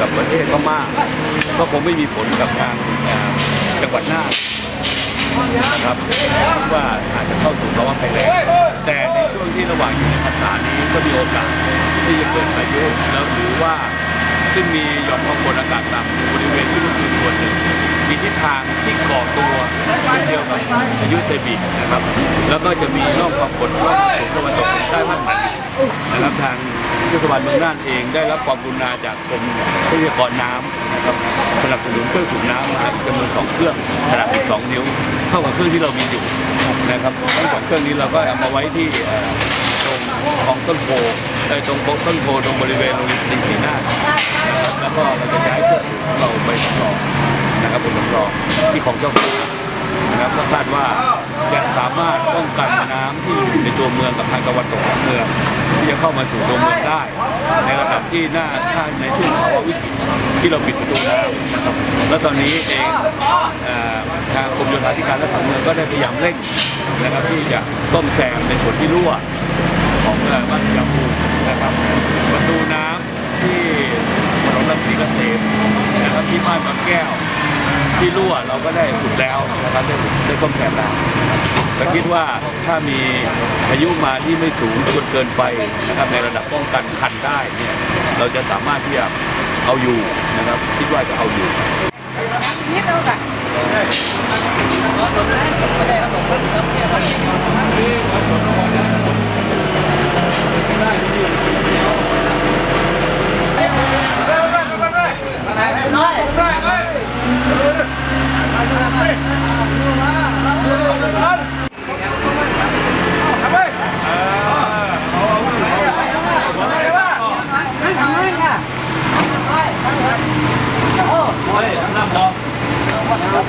กับประเทศพม่าก็คงไม่มีผลกับทางจังหวัดน่านนะครับว่าอาจจะเข้าสู่ภาวะภัยแล้งแต่ในช่วงที่ระหว่างอยู่ในภาษานี้ก็มีโอกาสที่จะเกิดพายุแล้วหรือว่าซึ่งมีหย่อมความกดอากาศต่ำบริเวณที่ลุ่มคือส่วนหนึ่งมีทิศทางที่ก่อตัวเช่นเดียวกับพายุเซบินะครับ แล้วก็จะมีร่องความกดร่องสูงตะวันตกเฉียงใต้ภาคเหนือนะครับทาง เทศบาลเมืองน่านเองได้รับความกรุณาจากกรมทรัพยากรน้ำนะครับสนับสนุนเครื่องสูบน้ำมาจำนวนสองเครื่องขนาด12 นิ้วเท่ากับเครื่องที่เรามีอยู่นะครับทั้งสองเครื่องนี้เราก็เอามาไว้ที่ตรงของต้นโพตรงต้นโพตรงบริเวณโรงเรียนสตรีศรีนานแล้วก็เราจะย้ายเครื่องสูบเราไปสำรองนะครับเป็นสำรองที่ของเจ้าฟ้า นะครับก็คาดว่าจะสามารถป้องกันน้ำที่อยู่ในตัวเมืองกับทางตะวันตกของเมืองที่จะเข้ามาสู่ตัวเมืองได้ ในระดับที่หน่าถ้าในช่วงภาวะวิกฤตที่เราปิดประตูน้ำนะครับแล้วตอนนี้เองอทางกรมโยธาธิการและผังเมืองก็ได้พยายามเร่งนะครับที่จะซ่อมแซมในส่วนที่รั่วของเอ่อบ้านยามูนะครับประตูน้ำที่ถนนรังสีเกษมนะครับที่บ้านบางแก้ว ที่รั่วเราก็ได้ขุดแล้วนะครับได้ได้ซ่อมแซมแล้วแต่คิดว่าถ้ามีพายุมาที่ไม่สูงจนเกินไปนะครับในระดับป้องกันคันได้เนี่ยเราจะสามารถที่จะเอาอยู่นะครับคิดว่าจะเอาอยู่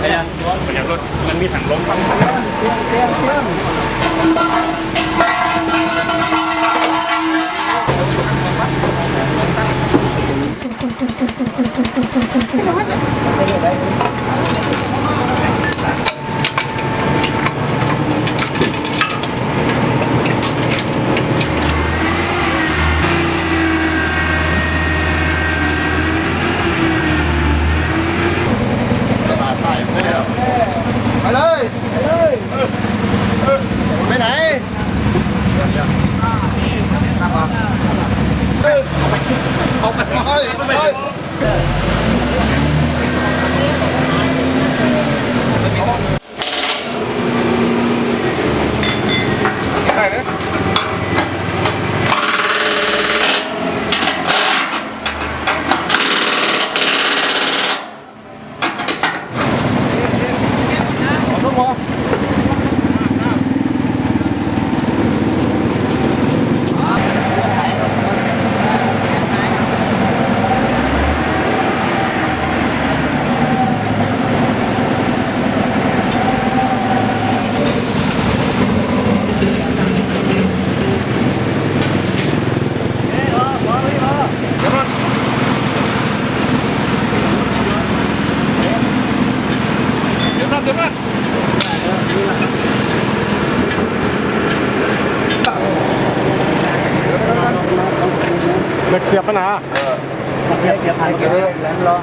ไอ้ยังมันยังรถมันมีถังล้ยมครับไปเลย ไปเลย ไปไหน เอาไปไปไปได้นะต้องพอ เดี๋ยวนะเดี๋ยวนะ เบ็ดเสียบปัญหาเสียบเสียผ่านกันเลยแล้วรอ